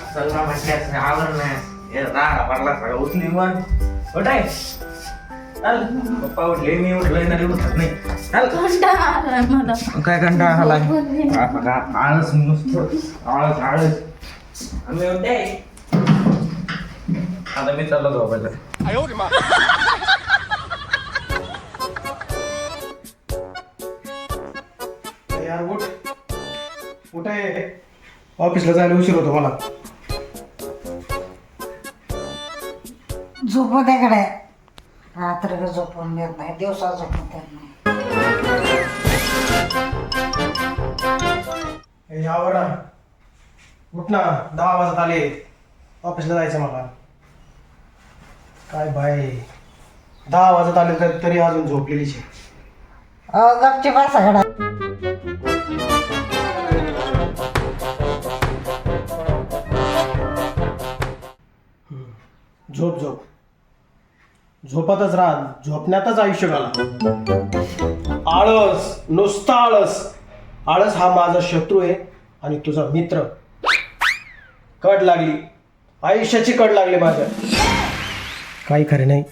म्हटल्यास आवर ना हे राडा पडला सगळं उठली मग कुठे चल पप्पा उठले मी उठलोय ना उठत नाही। चल। काय कंटाळा आलाय आळस नुसतं आळस आळस आम्ही आता मी चाललो झोपायला. यार उठ। उठ. आहे ऑफिसला जायला उशीर होतो मला. झोपू त्याकडे रात्र झोपून देत नाही दिवसा झोपून देत नाही. ए, यावर ना. उठ ना दहा वाजत आले. ऑफिसला जायचं मला. काय बाय दहा वाजत आले तर तरी अजून झोपलेलीच आहे. अहो गपची बसा झोप झोप. झोपातच राहा. झोपण्यातच आयुष्य घाला. आळस नुसता आळस. आळस हा माझा शत्रू आहे आणि तुझा मित्र. कड लागली. आयुष्याची कड लागली माझ्या. काही खरे नाही.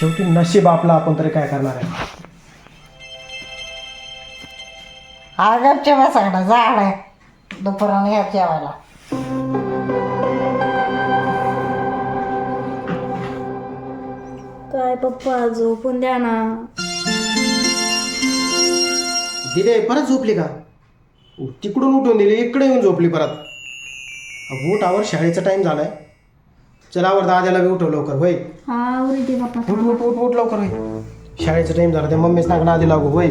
शेवटी नशीब आपला आपण तरी काय करणार आहे? हा गपची बसाकडे झाड आहे दुपारून या जेवायला पप्पा झोपून द्या ना. दिले परत झोपली का? तिकडून उठून दिली इकडे येऊन झोपली परत. उठ आवर शाळेचा टाइम झालाय. चला आवर दाद्याला बी उठव लवकर होय? हा उरी दे पप्पा उठ उठ उठ उठ लवकर होय. शाळेचा टाइम झाला त्या मम्मीच नाक आधी लागू होय?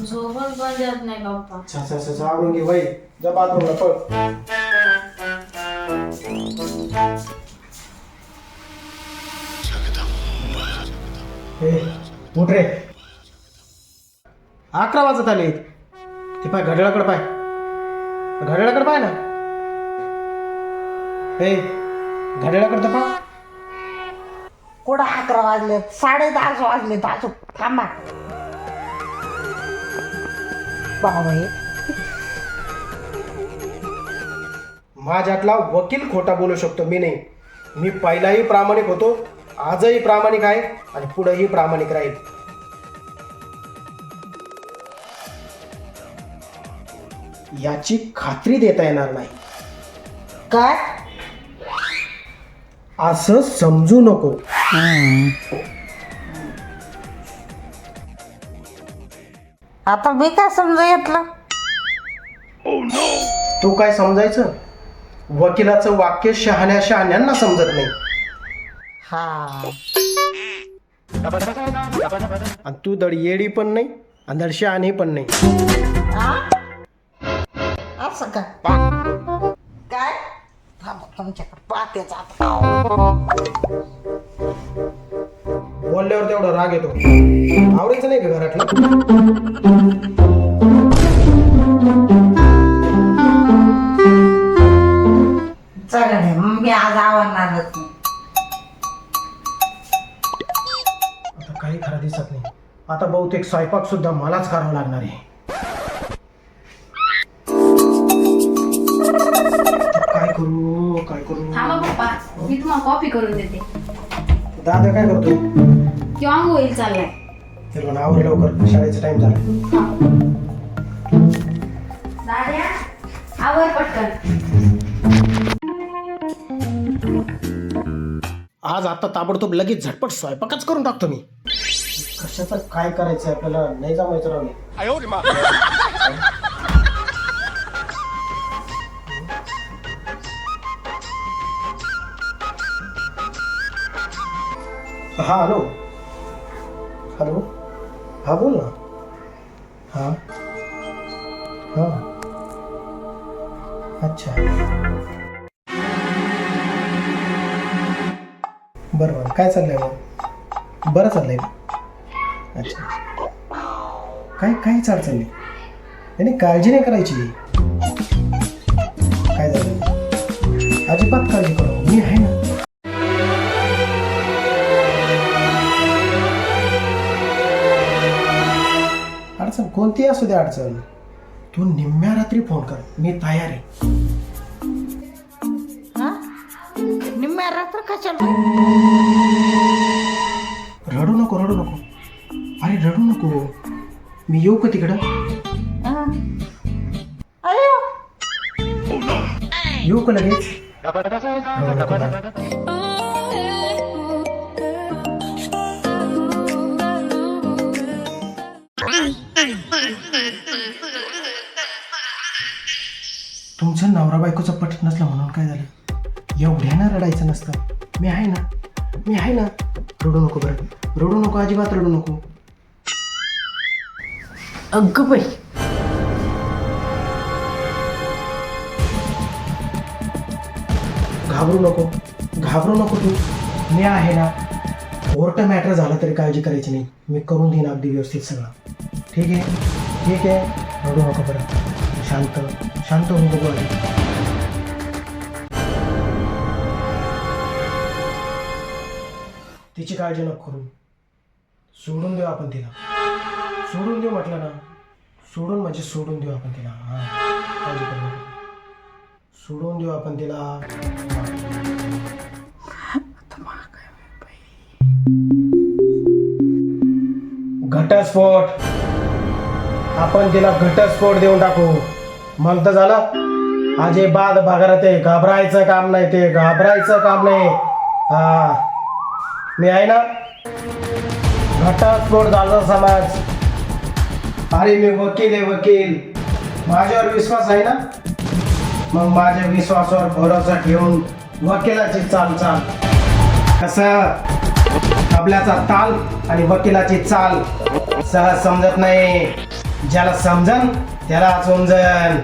झोपच पण देत नाही पप्पा. अच्छा अच्छा अच्छा आवडून घे होय? जा बाथरूमला पळ. उठ रे. अकरा वाजत आले ते पाय घड्याळाकडे पाय. घड्याळाकडे पाय ना. ए घड्याळाकडे तर पाय. कुठं अकरा वाजले साडे दहाच वाजले अजून. थांबा. बाबाई माझ्यातला वकील खोटा बोलू शकतो मी नाही. मी पहिलाही प्रामाणिक होतो. आजही प्रामाणिक आहे आणि पुढेही प्रामाणिक राहील. याची खात्री देता येणार नाही. काय? असं समजू नको. आता मी काय समजा येतलं तू काय समजायचं? वकिलाचं वाक्य शहाण्या शहाण्यांना समजत नाही. हा. आणि तू दड येडी पण नाही आणि दड शहाणी पण नाही. हा? असं का काय? थांबा तुमच्याकडे बोलल्यावर तेवढा राग येतो. आवडायचं नाही का घरातलं? काही खरं दिसत नाही. आता बहुतेक स्वयंपाक सुद्धा मलाच करावा लागणार आहे. काय करू काय करू? थांबा पप्पा मी तुम्हाला कॉफी करून देते. दादा काय करतो? किंवा होईल चाललाय. ते म्हणा आवर लवकर शाळेचा टाइम झाला. दाद्या आवर पटकन. आज आता ताबडतोब लगेच झटपट स्वयंपाकच करून टाकतो मी. कशाचं काय करायचं आपल्याला? नाही जमायचं राहू हा हॅलो. हॅलो. हा बोल ना. हा? बरं बरं. काय चाललंय मग? बरं चाललंय. अच्छा. काय काय चाल नाही नाही, काळजी नाही करायची. काय झालं? अजिबात काळजी करू मी आहे ना. अडचण कोणती असू दे अडचण. तू निम्म्या रात्री फोन कर. मी तयार आहे. कशाला रडू नको रडू नको. अरे रडू नको. मी येऊ का तिकडं? हा. अयो. येऊ का लगेच? रडू नको. एवढ्यानं रडायचं नसतं. मी आहे ना. मी आहे ना. रडू नको बरं. रडू नको अजिबात रडू नको. अगं बाई. घाबरू नको. घाबरू नको तू. मी आहे ना. कोर्ट मॅटर झालं तरी काळजी करायची नाही. मी करून देईन अगदी व्यवस्थित सगळं. ठीक आहे? ठीक आहे? रडू नको बरं. शांत. शांत होऊ बघू तिची काळजी नको करू. सोडून देऊ आपण तिला. सोडून देऊ म्हटलं ना सोडून म्हणजे सोडून देऊ आपण तिला. हां काळजी करू नको. सोडून देऊ आपण तिला. घटस्फोट. आपण तिला घटस्फोट देऊन टाकू. मग तर झालं. अजिबात भागारात ते घाबरायचं काम नाही ते. घाबरायचं काम नाही. हा. मी आहे ना घटस्फोट झाला समाज? अरे मी वकील आहे वकील. माझ्यावर विश्वास आहे ना? मग माझ्या विश्वासावर भरोसा ठेवून वकिलाची चाल चाल. कसं? तबल्याचा ताल आणि वकिलाची चाल. सहज समजत नाही. ज्याला समजन त्याला समजन.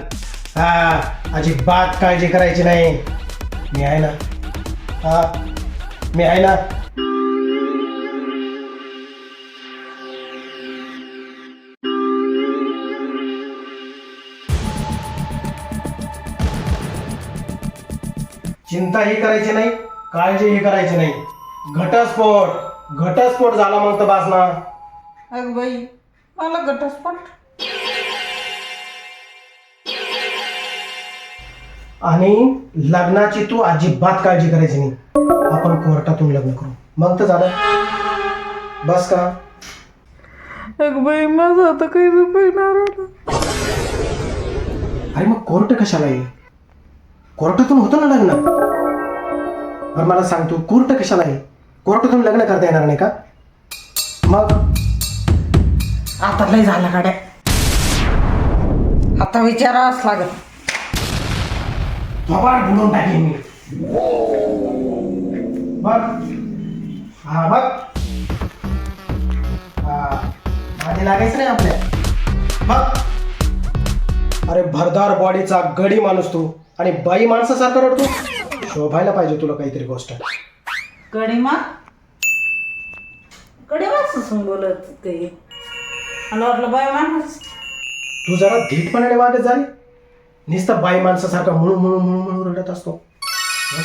हा अजिबात काळजी करायची नाही. मी आहे ना हा मी आहे ना चिंताही करायची नाही काळजीही करायची नाही. घटस्फोट घटस्फोट झाला मग तर बास ना अगं बाई मला घटस्फोट? आणि लग्नाची तू अजिबात काळजी करायची नाही. आपण कोर्टातून लग्न करू. मग तर झालं. बस का? अगं बाई माझं आता काही रुपये अरे मग कोर्ट कशाला आहे? कोर्टातून होतं ना लग्न? बरं मला सांग तू कोर्ट कशाला आहे? कोर्टातून लग्न करता येणार नाही का? मग? आता लय झाला गाड्या. आता विचारावंच लागत थोबाड बुडून टाकेन मी. बघ हा बघ हा माझे लागायचं नाही आपल्या. बघ अरे भरदार बॉडीचा गडी माणूस तू. आणि बाई माणसासारखा रडतो? शोभायला पाहिजे तुला काहीतरी गोष्ट. कडीमा कडीमा बोलत ते मला वाटलं बाय माणूस. तू जरा धीटपणाने वागत झाली नुसतं बाई माणसासारखा म्हणून म्हणून म्हणून म्हणून रडत असतो. हं?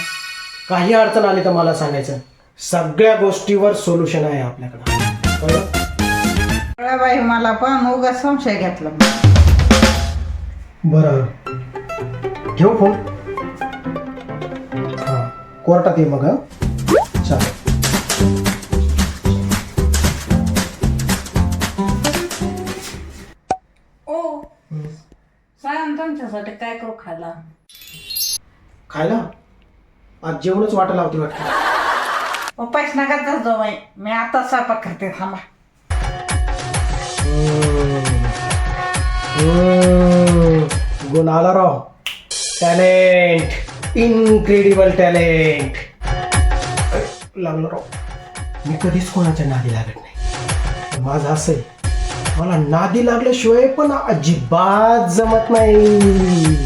काही अडचण आली तर मला सांगायचं. सगळ्या गोष्टीवर सोल्युशन आहे आपल्याकडं. कळलं? बाई मला पण उगा संशय घेतला. बरं. घेऊ फोन? हां कोर्टात ये मग हं? चालेल. ओ सांग तुमच्यासाठी काय करू खायला? खायला? आज जेवणच वाटा लावते वाटतं. उपास नका जाऊ बाई. मी आता स्वयंपाक करते थांबा. गुण आला राव. टॅलेंट इनक्रेडिबल टॅलेंट लागलो राव. मी कधीच कोणाच्या नादी लागत नाही. माझं असं आहे मला नादी लागल्याशिवाय पण अजिबात जमत नाही.